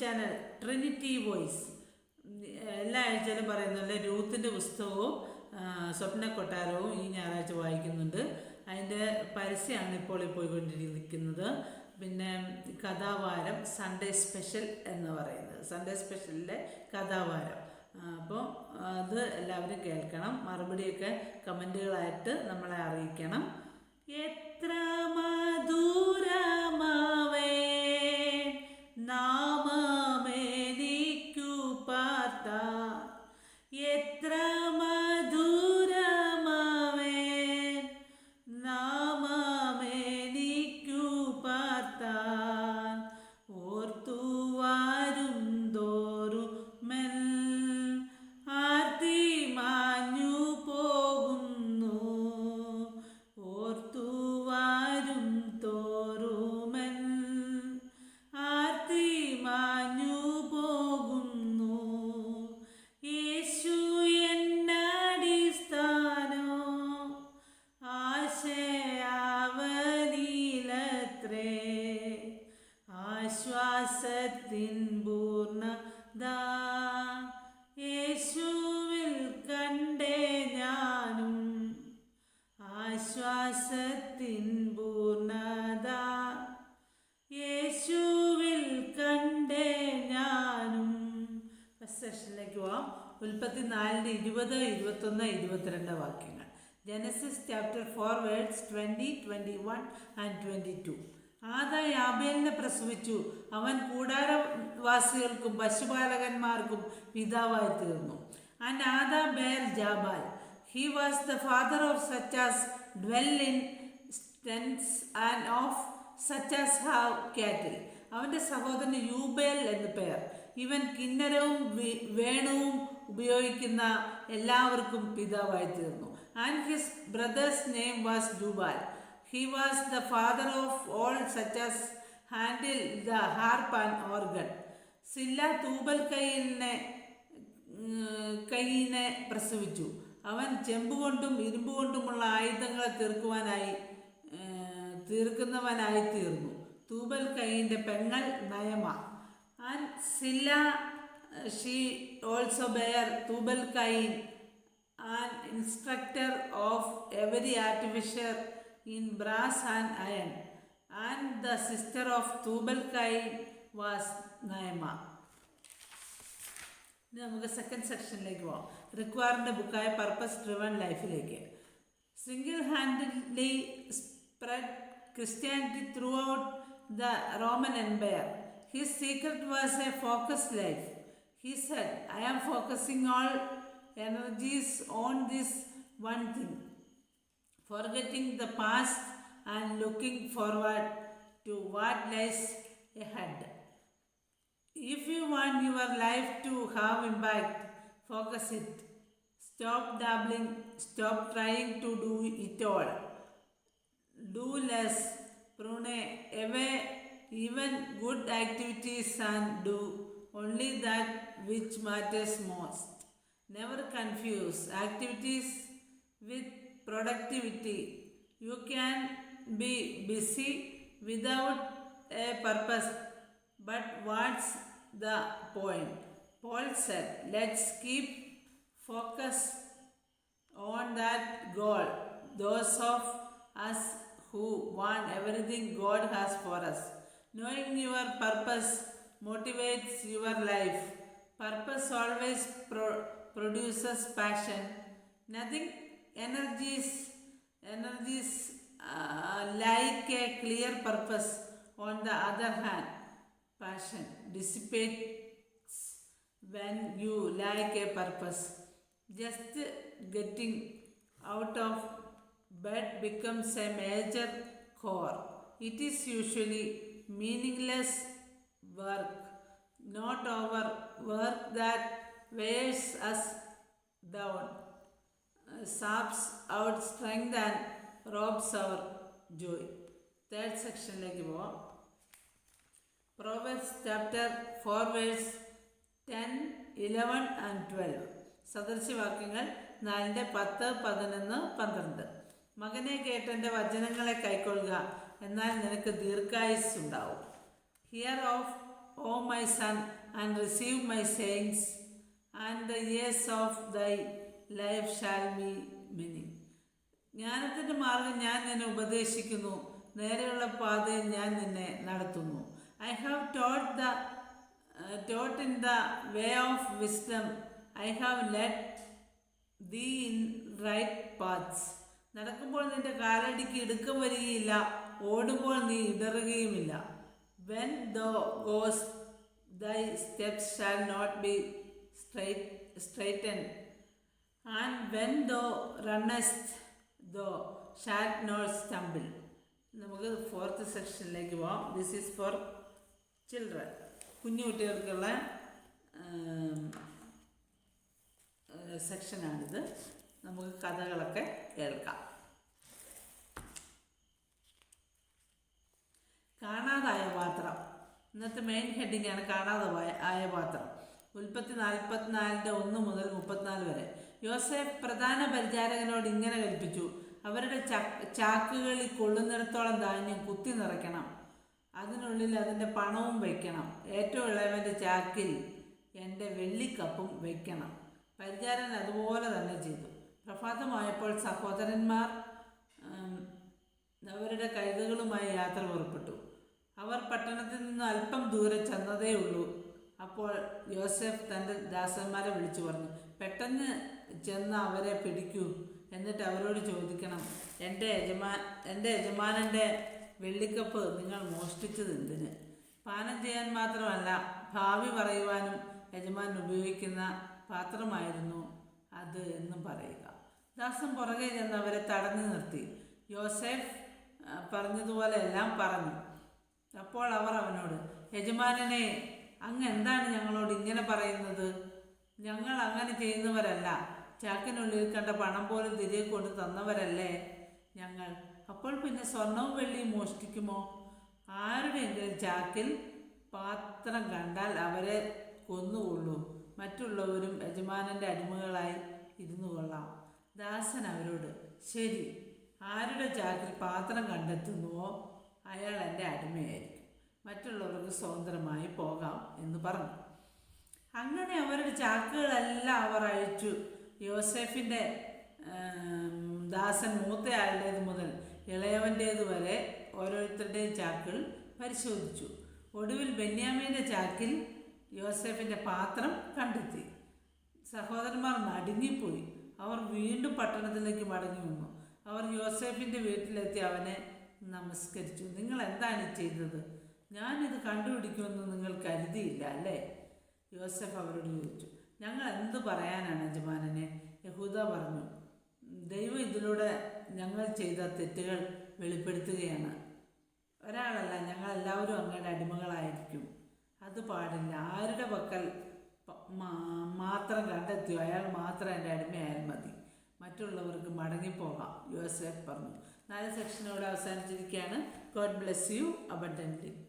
Channel Trinity voice എല്ലാ ആഴ്ചയിലും പറയുന്നുണ്ട് രൂത്തിന്റെ പുസ്തകവും സ്വപ്ന കൊട്ടാരവും ഈ ഞായറാഴ്ച വായിക്കുന്നുണ്ട്. അതിന്റെ പരസ്യമാണ് ഇപ്പോൾ പോയിക്കൊണ്ടിരിക്കുന്നത്. പിന്നെ കഥാവാരം സൺഡേ സ്പെഷ്യൽ എന്ന് പറയുന്നത്. സൺഡേ സ്പെഷ്യലിലെ കഥാവാരം. അപ്പോൾ അത് എല്ലാവരും കേൾക്കണം. മറുപടിയൊക്കെ കമന്റുകളായിട്ട് നമ്മളെ അറിയിക്കണം. എത്ര മധുരമാവേ ആശ്വാസത്തിൻ പൂർണത യേശുവിൽ കണ്ടേ ഞാനും ആശ്വാസത്തിൻ പൂർണത യേശുവിൽ കണ്ടേ ഞാനും. സെഷനിലേക്ക് പോവാം. ഉൽപ്പത്തി നാലിന്റെ ഇരുപത് ഇരുപത്തൊന്ന് ഇരുപത്തിരണ്ട് വാക്യങ്ങൾ. Genesis chapter four words twenty twenty one and twenty two Adah യാബേലിനെ പ്രസവിച്ചു. അവൻ കൂടാരവാസികൾക്കും പശുപാലകന്മാർക്കും പിതാവായി തീർന്നു. And Adah bare Jabal he was the father of such as dwell in tents and of such as have cattle അവന്റെ സഹോദരന് യൂബേൽ എന്ന് പേർ. ഇവൻ കിന്നരവും വേണുവും ഉപയോഗിക്കുന്ന എല്ലാവർക്കും പിതാവായി തീർന്നു. And his brother's name was Jubal. He was the father of all such as handle the harp and organ Zillah Tubal കൈയിനെ കൈയിനെ പ്രസവിച്ചു. അവൻ ചെമ്പുകൊണ്ടും ഇരുമ്പ് കൊണ്ടുമുള്ള ആയുധങ്ങളെ തീർക്കുവാനായി തീർക്കുന്നവനായി തീർന്നു. തൂബൽ കൈയിന്റെ പെങ്ങൾ Naamah. And Zillah she also bare Tubal Cain and instructor of every artificer in brass and iron and the sister of Tubal Cain was Naamah ഇനി നമുക്ക് second സെക്ഷനിലേക്ക് പോവാം. റിക്വയറിന്റെ ബുക്കായ പർപ്പസ് ഡ്രിവൺ ലൈഫിലേക്ക് single handedly spread Christianity throughout the Roman empire his secret was a focused life he said I am focusing all energies on this one thing forgetting the past and looking forward to what lies ahead. If you want your life to have impact, focus it. Stop dabbling, stop trying to do it all. Do less, prune away even good activities and do only that which matters most. Never confuse activities with productivity. You can be busy without a purpose, but what's the point? Paul said, Let's keep focus on that goal. Those of us who want everything God has for us. Knowing your purpose motivates your life. Purpose always pro- produces passion. Nothing energies energies uh, like a clear purpose. On the other hand, passion dissipates when you like a purpose. Just getting out of bed becomes a major chore. It is usually meaningless work, not our work that wears us down, uh, saps strength and robs our joy. Third സെക്ഷനിലേക്ക് പോവാം. Proverbs chapter four verse ten eleven and twelve സദൃശ്യവാക്യങ്ങൾ നാലിന്റെ പത്ത് പതിനൊന്ന് പന്ത്രണ്ട്. മകനെ കേട്ടെന്റെ വചനങ്ങളെ കൈക്കൊള്ളുക എന്നാൽ നിനക്ക് ദീർഘായുസ് ഉണ്ടാവും. Hear of O my son and receive my sayings and the years of thy life shall be many. ജ്ഞാനത്തിന്റെ മാർഗം ഞാൻ നിന്നെ ഉപദേശിക്കുന്നു. നേരെയുള്ള പാതയിൽ ഞാൻ നിന്നെ നടത്തുന്നു. I have taught the taught in the way of wisdom I have let thee in right paths നടക്കുമ്പോൾ നിന്റെ കാലടിക്ക് ഇടുക്കം വരികയില്ല. ഓടുമ്പോൾ നീ ഇടറുകയുമില്ല. When thou goes thy steps shall not be strait straiten and when thou runnest thou shalt not stumble നമുക്ക് fourth സെക്ഷനിലേക്ക് പോവാം. ദിസ് ഈസ് ഫോർ ചിൽഡ്രൻ കുഞ്ഞു കുട്ടികൾക്കുള്ള സെക്ഷനാണിത് നമുക്ക് കഥകളൊക്കെ കേൾക്കാം. കാണാതായ പാത്രം. ഇന്നത്തെ മെയിൻ ഹെഡിങ്ങാണ് കാണാതെ ആയ പാത്രം. ഉൽപ്പത്തി നാൽപ്പത്തിനാലിന്റെ ഒന്ന് മുതൽ മുപ്പത്തിനാല് വരെ. യോസേഫ് പ്രധാന പരിചാരകനോട് ഇങ്ങനെ കൽപ്പിച്ചു അവരുടെ ചാക്കുകളിൽ കൊള്ളുന്നിടത്തോളം ധാന്യം കുത്തി നിറയ്ക്കണം. അതിനുള്ളിൽ അതിന്റെ പണവും വയ്ക്കണം. ഏറ്റവും ഇളയവന്റെ ചാക്കിൽ എന്റെ വെള്ളിക്കപ്പും വയ്ക്കണം. പരിചാരൻ അതുപോലെ തന്നെ ചെയ്തു. പ്രഭാതമായപ്പോൾ സഹോദരന്മാർ അവരുടെ കൈതകളുമായി യാത്ര പുറപ്പെട്ടു. അവർ പട്ടണത്തിൽ നിന്ന് അല്പം ദൂരെ ചെന്നതേ ഉള്ളൂ അപ്പോൾ യോസെഫ് തന്റെ ദാസന്മാരെ വിളിച്ചു പറഞ്ഞു പെട്ടെന്ന് ചെന്ന് അവരെ പിടിക്കൂ. എന്നിട്ട് അവരോട് ചോദിക്കണം എന്റെ യജമാ എന്റെ യജമാനന്റെ വെള്ളിക്കപ്പ് നിങ്ങൾ മോഷ്ടിച്ചത് എന്തിന്? പാനം ചെയ്യാൻ മാത്രമല്ല ഭാവി പറയുവാനും യജമാൻ ഉപയോഗിക്കുന്ന പാത്രമായിരുന്നു അത് എന്നും പറയുക. ദാസൻ പുറകെ ചെന്ന് അവരെ തടഞ്ഞു നിർത്തി. യോസെഫ് പറഞ്ഞതുപോലെ എല്ലാം പറഞ്ഞു. അപ്പോൾ അവർ അവനോട് യജമാനനെ അങ്ങ് എന്താണ് ഞങ്ങളോട് ഇങ്ങനെ പറയുന്നത്? ഞങ്ങൾ അങ്ങനെ ചെയ്യുന്നവരല്ല. ചാക്കിനുള്ളിൽ കണ്ട പണം പോലും തിരികെ കൊണ്ട് തന്നവരല്ലേ ഞങ്ങൾ? അപ്പോൾ പിന്നെ സ്വർണവും വെള്ളിയും മോഷ്ടിക്കുമോ? ആരുടെയെങ്കിലും ചാക്കിൽ പാത്രം കണ്ടാൽ അവരെ കൊന്നുകൊള്ളൂ. മറ്റുള്ളവരും യജമാനന്റെ അടിമകളായി ഇരുന്നു കൊള്ളാം ദാസൻ അവരോട് ശരി ആരുടെ ചാക്കിൽ പാത്രം കണ്ടെത്തുന്നുവോ? അയാൾ എന്റെ അടിമയായിരിക്കും. മറ്റുള്ളവർക്ക് സ്വതന്ത്രമായി പോകാം എന്ന് പറഞ്ഞു. അങ്ങനെ അവരുടെ ചാക്കുകളെല്ലാം അവർ അഴിച്ചു. യോസെഫിന്റെ ദാസൻ മൂത്തയാളുടേത് മുതൽ ഇളയവന്റേത് വരെ ഓരോരുത്തരുടെയും ചാക്കുകൾ പരിശോധിച്ചു. ഒടുവിൽ ബെന്യാമിന്റെ ചാക്കിൽ യോസെഫിന്റെ പാത്രം കണ്ടെത്തി. സഹോദരന്മാർ നടുങ്ങിപ്പോയി. അവർ വീണ്ടും പട്ടണത്തിലേക്ക് മടങ്ങി വന്നു. അവർ യോസെഫിന്റെ വീട്ടിലെത്തി അവനെ നമസ്കരിച്ചു. നിങ്ങൾ എന്താണ് ചെയ്തത്? ഞാനിത് കണ്ടുപിടിക്കുമെന്ന് നിങ്ങൾ കരുതിയില്ല അല്ലേ? യോസെഫ് അവരോട് ചോദിച്ചു. ഞങ്ങൾ എന്ത് പറയാനാണ് യജമാനനെ? യഹൂദ പറഞ്ഞു ദൈവം ഇതിലൂടെ ഞങ്ങൾ ചെയ്ത തെറ്റുകൾ വെളിപ്പെടുത്തുകയാണ്. ഒരാളല്ല ഞങ്ങളെല്ലാവരും അങ്ങയുടെ അടിമകളായിരിക്കും. അത് പാടില്ല. ആരുടെ പക്കൽ മാത്രം കണ്ടെത്തിയോ? അയാൾ മാത്രം എന്റെ അടിമയായാൽ മതി. മറ്റുള്ളവർക്ക് മടങ്ങിപ്പോകാം യു എസ് എഫ് പറഞ്ഞു. നാല് സെക്ഷനോട് അവസാനിച്ചിരിക്കുകയാണ്. God bless you abundantly.